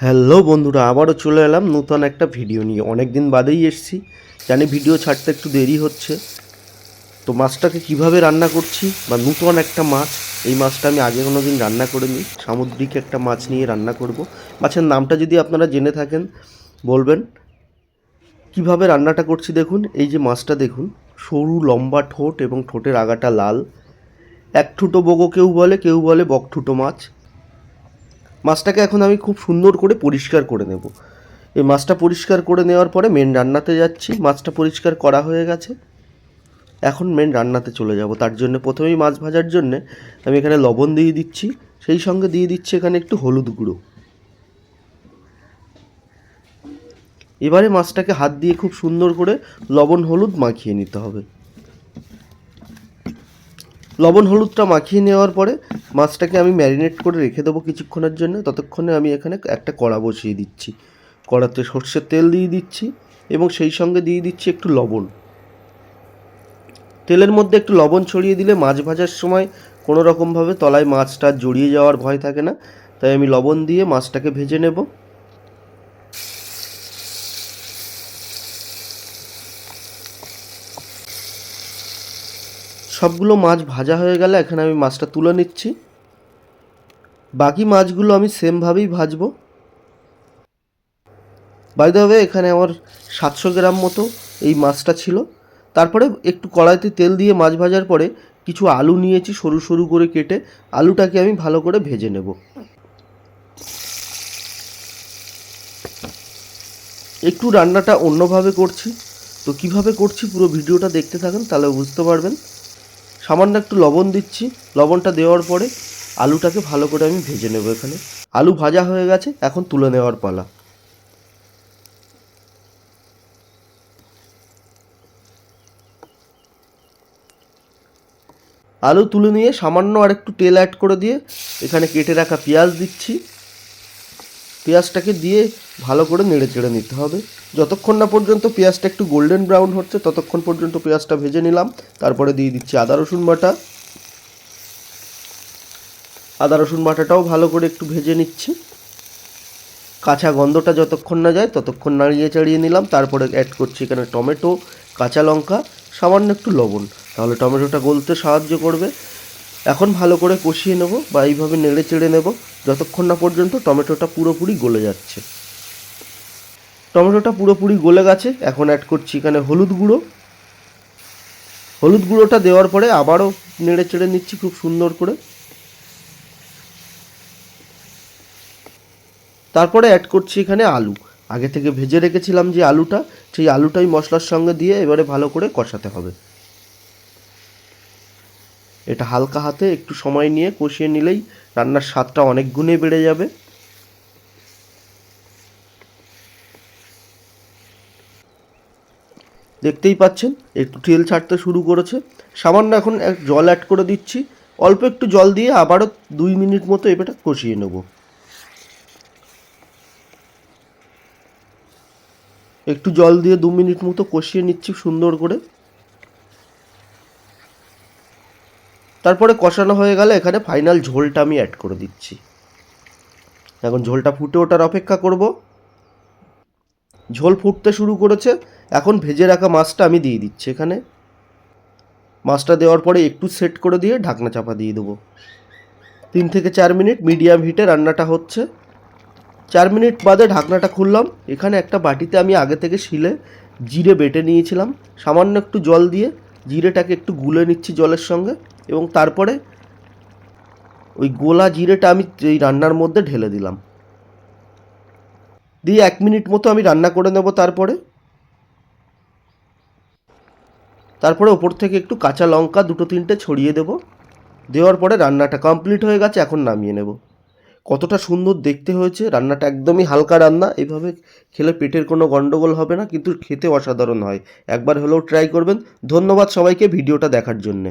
Hello বন্ধুরা, আবারও চলে এলাম নতুন একটা ভিডিও নিয়ে। অনেক দিন বাদেই এসছি। জানি ভিডিও ছাড়তে একটু দেরি হচ্ছে। তো মাছটাকে কীভাবে রান্না করছি বা নতুন একটা মাছ, এই মাছটা আমি আগে কোনো দিন রান্না করিনি। সামুদ্রিক একটা মাছ নিয়ে রান্না করব। মাছের নামটা যদি আপনারা জেনে থাকেন, বলবেন, কীভাবে রান্নাটা করছি দেখুন। এই যে মাছটা দেখুন, সরু লম্বা ঠোঁট এবং ঠোঁটের আগাটা লাল। এক ঠুটো বগো কেউ বলে কেউ বলে বকঠুটো মাছ। মাছটাকে এখন আমি খুব সুন্দর করে পরিষ্কার করে নেব। এই মাছটা পরিষ্কার করে নেওয়ার পরে মেন রান্নাতে যাচ্ছি। মাছটা পরিষ্কার করা হয়ে গেছে। এখন মেন রান্নাতে চলে যাব। তার জন্য প্রথমেই মাছ ভাজার জন্য আমি এখানে লবণ দিয়ে দিচ্ছি। সেই সঙ্গে দিয়ে দিচ্ছি এখানে একটু হলুদ গুঁড়ো। এবারে মাছটাকে হাত দিয়ে খুব সুন্দর করে লবণ হলুদ মাখিয়ে নিতে হবে। লবণ হলুদটা মাখিয়ে নেওয়ার পরে মাছটাকে আমি ম্যারিনেট করে রেখে দেবো কিছুক্ষণের জন্য। ততক্ষণে আমি এখানে একটা কড়া বসিয়ে দিচ্ছি। কড়াতে সর্ষের তেল দিয়ে দিচ্ছি এবং সেই সঙ্গে দিয়ে দিচ্ছি একটু লবণ। তেলের মধ্যে একটু লবণ ছড়িয়ে দিলে মাছ ভাজার সময় কোনো রকমভাবে তলায় মাছটা জড়িয়ে যাওয়ার ভয় থাকে না। তাই আমি লবণ দিয়ে মাছটাকে ভেজে নেব। সবগুলো মাছ ভাজা হয়ে গেলে এখানে আমি মাছটা তুলে নিচ্ছি। বাকি মাছগুলো আমি সেমভাবেই ভাজবো। বাইদে হবে এখানে আমার সাতশো গ্রাম মতো এই মাছটা ছিল। তারপরে একটু কড়াইতে তেল দিয়ে মাছ ভাজার পরে কিছু আলু নিয়েছি সরু সরু করে কেটে। আলুটাকে আমি ভালো করে ভেজে নেব। একটু রান্নাটা অন্যভাবে করছি। তো কীভাবে করছি পুরো ভিডিওটা দেখতে থাকেন, তাহলে বুঝতে পারবেন। সামান্য একটু লবণ দিচ্ছি। লবণটা দেওয়ার পরে আলুটাকে ভালো করে আমি ভেজে নেব এখানে। আলু ভাজা হয়ে গেছে, এখন তুলে নেওয়ার পালা। আলু তুলে নিয়ে সামান্য আর একটু তেল অ্যাড করে দিয়ে এখানে কেটে রাখা পেঁয়াজ দিচ্ছি। পেঁয়াজটাকে দিয়ে ভালো করে নেড়ে চেড়ে নিতে হবে। যতক্ষণ না পর্যন্ত পেঁয়াজটা একটু গোল্ডেন ব্রাউন হচ্ছে, ততক্ষণ পর্যন্ত পেঁয়াজটা ভেজে নিলাম। তারপরে দিয়ে দিচ্ছি আদা, রসুন বাটা। আদা, রসুন বাটাটাও ভালো করে একটু ভেজে নিচ্ছি। কাঁচা গন্ধটা যতক্ষণ না যায়, ততক্ষণ নাড়িয়ে চাড়িয়ে নিলাম। তারপরে অ্যাড করছি এখানে টমেটো, কাঁচা লঙ্কা, সামান্য একটু লবণ। তাহলে টমেটোটা গলতে সাহায্য করবে। এখন ভালো করে কষিয়ে নেব বা এইভাবে নেড়ে চেড়ে নেব। যতক্ষণ না পর্যন্ত টমেটোটা পুরোপুরি গলে যাচ্ছে। টমেটোটা পুরোপুরি গলে গেছে। এখন অ্যাড করছি এখানে হলুদ গুঁড়ো। হলুদ গুঁড়োটা দেওয়ার পরে আবারও নেড়ে চেড়ে নিচ্ছি খুব সুন্দর করে। তারপরে অ্যাড করছি এখানে আলু। আগে থেকে ভেজে রেখেছিলাম যে আলুটা, সেই আলুটাই মশলার সঙ্গে দিয়ে এবারে ভালো করে কষাতে হবে। এটা হালকা হাতে একটু সময় নিয়ে কষিয়ে নিলেই রান্নার স্বাদটা অনেক গুণে বেড়ে যাবে। দেখতেই পাচ্ছেন একটু তেল ছাড়তে শুরু করেছে। সামান্য এখন এক জল অ্যাড করে দিচ্ছি। অল্প একটু জল দিয়ে আবারও দুই মিনিট মতো এবারটা কষিয়ে নেব। একটু জল দিয়ে দু মিনিট মতো কষিয়ে নিচ্ছি সুন্দর করে। তারপরে কষানো হয়ে গেলে এখানে ফাইনাল ঝোলটা আমি অ্যাড করে দিচ্ছি। এখন ঝোলটা ফুটে ওঠার অপেক্ষা করব। ঝোল ফুটতে শুরু করেছে, এখন ভেজে রাখা মাছটা আমি দিয়ে দিচ্ছি এখানে। মাছটা দেওয়ার পরে একটু সেট করে দিয়ে ঢাকনা চাপা দিয়ে দেবো। তিন থেকে চার মিনিট মিডিয়াম হিটে রান্নাটা হচ্ছে। চার মিনিট বাদে ঢাকনাটা খুললাম। এখানে একটা বাটিতে আমি আগে থেকে শিলে জিরে বেটে নিয়েছিলাম। সামান্য একটু জল দিয়ে জিরেটাকে একটু গুলে নিচ্ছি জলের সঙ্গে এবং তারপরে ওই গোলা জিরেটা আমি এই রান্নার মধ্যে ঢেলে দিলাম। দিয়ে এক মিনিট মতো আমি রান্না করে নেব তারপরে। তারপরে ওপর থেকে একটু কাঁচা লঙ্কা দুটো তিনটে ছড়িয়ে দেব। দেওয়ার পরে রান্নাটা কমপ্লিট হয়ে গেছে, এখন নামিয়ে নেব। কতটা সুন্দর দেখতে হয়েছে, রান্নাটা একদমই হালকা রান্না, এভাবে খেলে পেটের কোনো গণ্ডগোল হবে না, কিন্তু খেতে অসাধারণ হয়। একবার হলেও ট্রাই করবেন। ধন্যবাদ সবাইকে ভিডিওটা দেখার জন্যে।